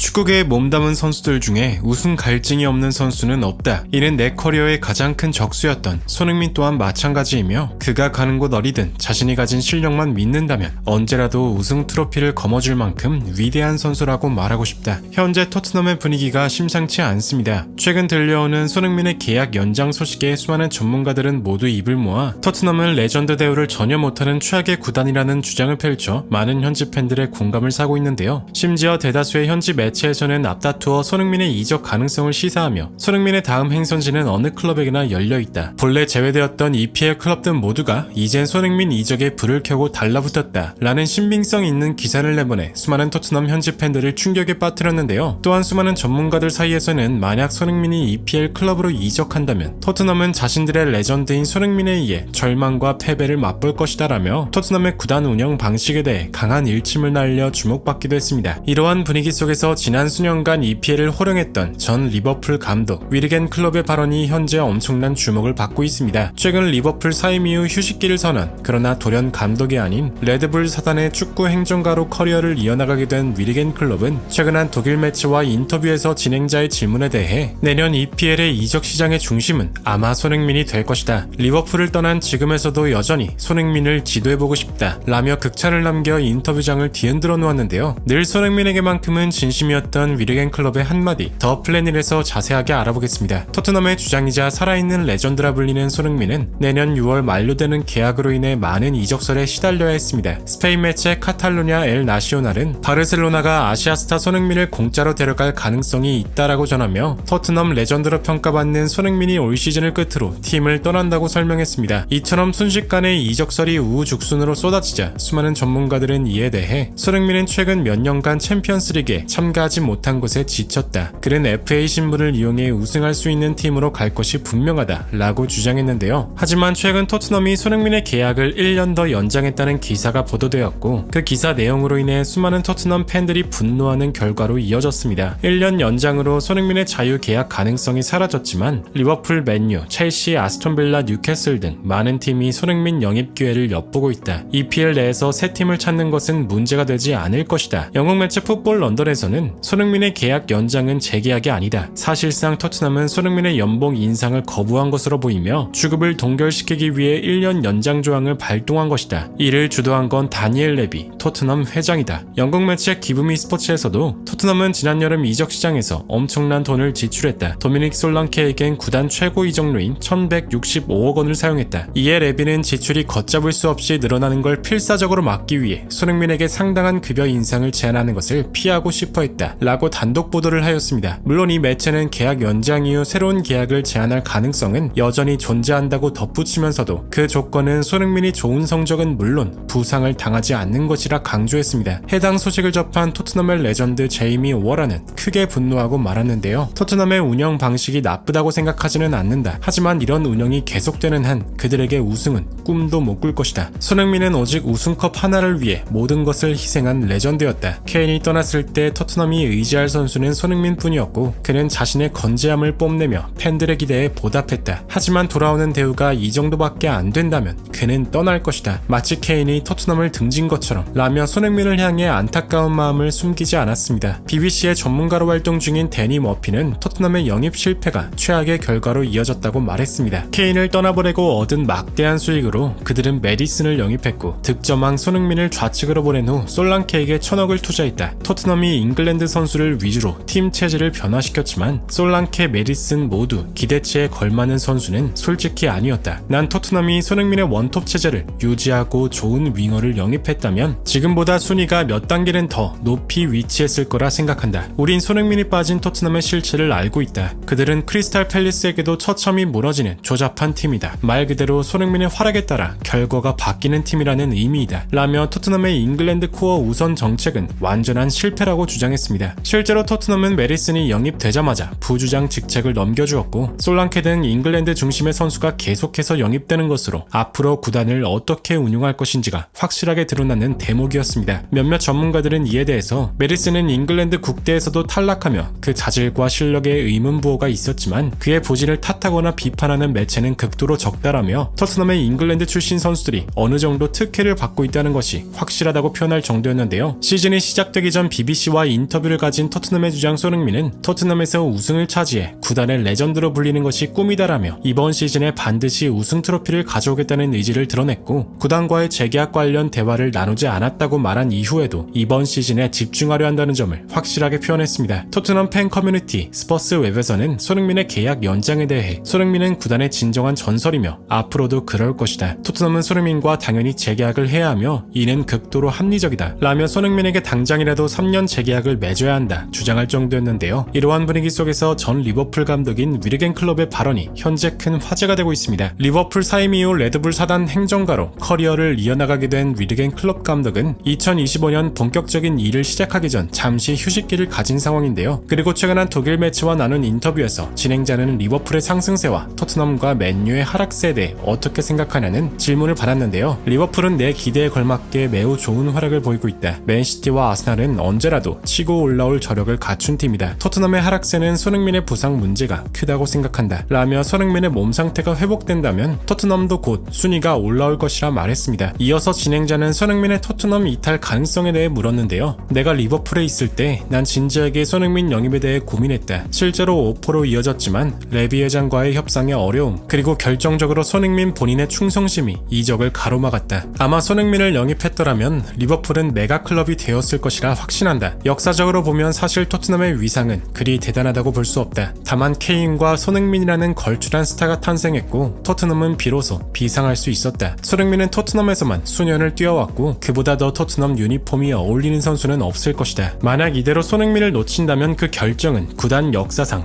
축구계에 몸담은 선수들 중에 우승 갈증이 없는 선수는 없다. 이는 내 커리어의 가장 큰 적수였던 손흥민 또한 마찬가지이며 그가 가는 곳 어디든 자신이 가진 실력만 믿는다면 언제라도 우승 트로피를 거머쥘 만큼 위대한 선수라고 말하고 싶다. 현재 토트넘의 분위기가 심상치 않습니다. 최근 들려오는 손흥민의 계약 연장 소식에 수많은 전문가들은 모두 입을 모아 토트넘은 레전드 대우를 전혀 못하는 최악의 구단이라는 주장을 펼쳐 많은 현지 팬들의 공감을 사고 있는데요. 심지어 대다수의 현지 매 체에서는 앞다투어 손흥민의 이적 가능성을 시사하며 손흥민의 다음 행선지는 어느 클럽에게나 열려있다. 본래 제외되었던 EPL 클럽들 모두가 이젠 손흥민 이적에 불을 켜고 달라붙었다. 라는 신빙성 있는 기사를 내보내 수많은 토트넘 현지 팬들을 충격에 빠뜨렸는데요. 또한 수많은 전문가들 사이에서는 만약 손흥민이 EPL 클럽으로 이적한다면 토트넘은 자신들의 레전드인 손흥민에 의해 절망과 패배를 맛볼 것이다 라며 토트넘의 구단 운영 방식에 대해 강한 일침을 날려 주목받기도 했습니다. 이러한 분위기 속에서 지난 수년간 EPL을 호령했던 전 리버풀 감독 위르겐 클럽의 발언이 현재 엄청난 주목을 받고 있습니다. 최근 리버풀 사임 이후 휴식기를 선언 그러나 돌연 감독이 아닌 레드불 사단의 축구 행정가로 커리어를 이어나가게 된 위르겐 클럽은 최근 한 독일 매체와 인터뷰에서 진행자의 질문에 대해 내년 EPL의 이적 시장의 중심은 아마 손흥민이 될 것이다. 리버풀을 떠난 지금에서도 여전히 손흥민을 지도해보고 싶다. 라며 극찬을 남겨 인터뷰장을 뒤흔들어 놓았는데요. 늘 손흥민에게만큼은 진심 이었던 위르겐 클럽의 한마디 더 플래닛에서 자세하게 알아보겠습니다. 토트넘의 주장이자 살아있는 레전드라 불리는 손흥민은 내년 6월 만료되는 계약으로 인해 많은 이적설에 시달려야 했습니다. 스페인 매체 카탈루냐 엘 나시오날은 바르셀로나가 아시아스타 손흥민을 공짜로 데려갈 가능성이 있다라고 전하며 토트넘 레전드로 평가받는 손흥민이 올 시즌을 끝으로 팀을 떠난다고 설명했습니다. 이처럼 순식간에 이적설이 우후죽순으로 쏟아지자 수많은 전문가들은 이에 대해 손흥민은 최근 몇 년간 챔피언스리그에 참 가하지 못한 것에 지쳤다. 그는 FA 신분을 이용해 우승할 수 있는 팀으로 갈 것이 분명하다 라고 주장했는데요. 하지만 최근 토트넘이 손흥민의 계약을 1년 더 연장했다는 기사가 보도되었고 그 기사 내용으로 인해 수많은 토트넘 팬들이 분노하는 결과로 이어졌습니다. 1년 연장으로 손흥민의 자유 계약 가능성이 사라졌지만 리버풀, 맨유, 첼시, 아스톤빌라, 뉴캐슬 등 많은 팀이 손흥민 영입 기회를 엿보고 있다. EPL 내에서 새 팀을 찾는 것은 문제가 되지 않을 것이다. 영국 매체 풋볼 런던에서는 손흥민의 계약 연장은 재계약이 아니다. 사실상 토트넘은 손흥민의 연봉 인상을 거부한 것으로 보이며 주급을 동결시키기 위해 1년 연장 조항을 발동한 것이다. 이를 주도한 건 다니엘 레비, 토트넘 회장이다. 영국 매체 기브미 스포츠에서도 토트넘은 지난 여름 이적 시장에서 엄청난 돈을 지출했다. 도미닉 솔랑케에겐 구단 최고 이적료인 1165억 원을 사용했다. 이에 레비는 지출이 걷잡을 수 없이 늘어나는 걸 필사적으로 막기 위해 손흥민에게 상당한 급여 인상을 제안하는 것을 피하고 싶어 했다. 라고 단독 보도를 하였습니다. 물론 이 매체는 계약 연장 이후 새로운 계약을 제안할 가능성은 여전히 존재한다고 덧붙이면서도 그 조건은 손흥민이 좋은 성적은 물론 부상을 당하지 않는 것이라 강조했습니다. 해당 소식을 접한 토트넘의 레전드 제이미 워라는 크게 분노하고 말았는데요. 토트넘의 운영 방식이 나쁘다고 생각하지는 않는다. 하지만 이런 운영이 계속되는 한 그들에게 우승은 꿈도 못 꿀 것이다. 손흥민은 오직 우승컵 하나를 위해 모든 것을 희생한 레전드였다. 케인이 떠났을 때 토트넘이 의지할 선수는 손흥민 뿐이었고 그는 자신의 건재함을 뽐내며 팬들의 기대에 보답했다. 하지만 돌아오는 대우가 이 정도밖에 안 된다면 그는 떠날 것이다. 마치 케인이 토트넘을 등진 것처럼 라며 손흥민을 향해 안타까운 마음을 숨기지 않았습니다. BBC의 전문가로 활동 중인 데니 머피는 토트넘의 영입 실패가 최악의 결과로 이어졌다고 말했습니다. 케인을 떠나보내고 얻은 막대한 수익으로 그들은 메디슨을 영입했고 득점왕 손흥민을 좌측으로 보낸 후 솔랑케에게 천억을 투자했다. 토트넘이 잉글랜드 선수를 위주로 팀 체제를 변화시켰지만 솔랑케, 메디슨 모두 기대치에 걸맞는 선수는 솔직히 아니었다. 난 토트넘이 손흥민의 원톱 체제를 유지하고 좋은 윙어를 영입했다면 지금보다 순위가 몇 단계는 더 높이 위치했을 거라 생각한다. 우린 손흥민이 빠진 토트넘의 실체를 알고 있다. 그들은 크리스탈 팰리스에게도 처참히 무너지는 조잡한 팀이다. 말 그대로 손흥민의 활약에 따라 결과가 바뀌는 팀이라는 의미이다. 라며 토트넘의 잉글랜드 코어 우선 정책은 완전한 실패라고 주장했 습니다. 실제로 토트넘은 메리슨이 영입되자마자 부주장 직책을 넘겨주었고 솔랑케 등 잉글랜드 중심의 선수가 계속해서 영입되는 것으로 앞으로 구단을 어떻게 운영할 것인지가 확실하게 드러나는 대목이었습니다. 몇몇 전문가들은 이에 대해서 메리슨은 잉글랜드 국대에서도 탈락하며 그 자질과 실력에 의문부호가 있었지만 그의 부진을 탓하거나 비판하는 매체는 극도로 적다라며 토트넘의 잉글랜드 출신 선수들이 어느 정도 특혜를 받고 있다는 것이 확실하다고 표현할 정도였는데요. 시즌이 시작되기 전 BBC와 인터 인터뷰를 가진 토트넘의 주장 손흥민은 토트넘에서 우승을 차지해 구단의 레전드로 불리는 것이 꿈이다라며 이번 시즌에 반드시 우승 트로피를 가져오겠다는 의지를 드러냈고 구단과의 재계약 관련 대화를 나누지 않았다고 말한 이후에도 이번 시즌에 집중하려 한다는 점을 확실하게 표현했습니다. 토트넘 팬 커뮤니티 스퍼스 웹에서는 손흥민의 계약 연장에 대해 손흥민은 구단의 진정한 전설이며 앞으로도 그럴 것이다. 토트넘은 손흥민과 당연히 재계약을 해야 하며 이는 극도로 합리적이다. 라며 손흥민에게 당장이라도 3년 재계약을 맺어야 한다. 주장할 정도였는데요. 이러한 분위기 속에서 전 리버풀 감독인 위르겐 클럽의 발언이 현재 큰 화제가 되고 있습니다. 리버풀 사임 이후 레드불 사단 행정가로 커리어를 이어나가게 된 위르겐 클럽 감독은 2025년 본격적인 일을 시작하기 전 잠시 휴식기를 가진 상황인데요. 그리고 최근 한 독일 매체와 나눈 인터뷰에서 진행자는 리버풀의 상승세와 토트넘과 맨유의 하락세에 대해 어떻게 생각하냐는 질문을 받았는데요. 리버풀은 내 기대에 걸맞게 매우 좋은 활약을 보이고 있다. 맨시티와 아스날은 언제라도 치고 올라올 저력을 갖춘 팀이다. 토트넘의 하락세는 손흥민의 부상 문제가 크다고 생각한다. 라며 손흥민의 몸 상태가 회복된다면 토트넘도 곧 순위가 올라올 것이라 말했습니다. 이어서 진행자는 손흥민의 토트넘 이탈 가능성에 대해 물었는데요. 내가 리버풀에 있을 때 난 진지하게 손흥민 영입에 대해 고민했다. 실제로 오퍼로 이어졌지만 레비 회장과의 협상의 어려움 그리고 결정적으로 손흥민 본인의 충성심이 이적을 가로막았다. 아마 손흥민을 영입했더라면 리버풀은 메가 클럽이 되었을 것이라 확신한다. 역사적으로 보면 사실 토트넘의 위상은 그리 대단하다고 볼 수 없다. 다만 케인과 손흥민이라는 걸출한 스타가 탄생했고 토트넘은 비로소 비상할 수 있었다. 손흥민은 토트넘에서만 수년을 뛰어왔고 그보다 더 토트넘 유니폼이 어울리는 선수는 없을 것이다. 만약 이대로 손흥민을 놓친다면 그 결정은 구단 역사상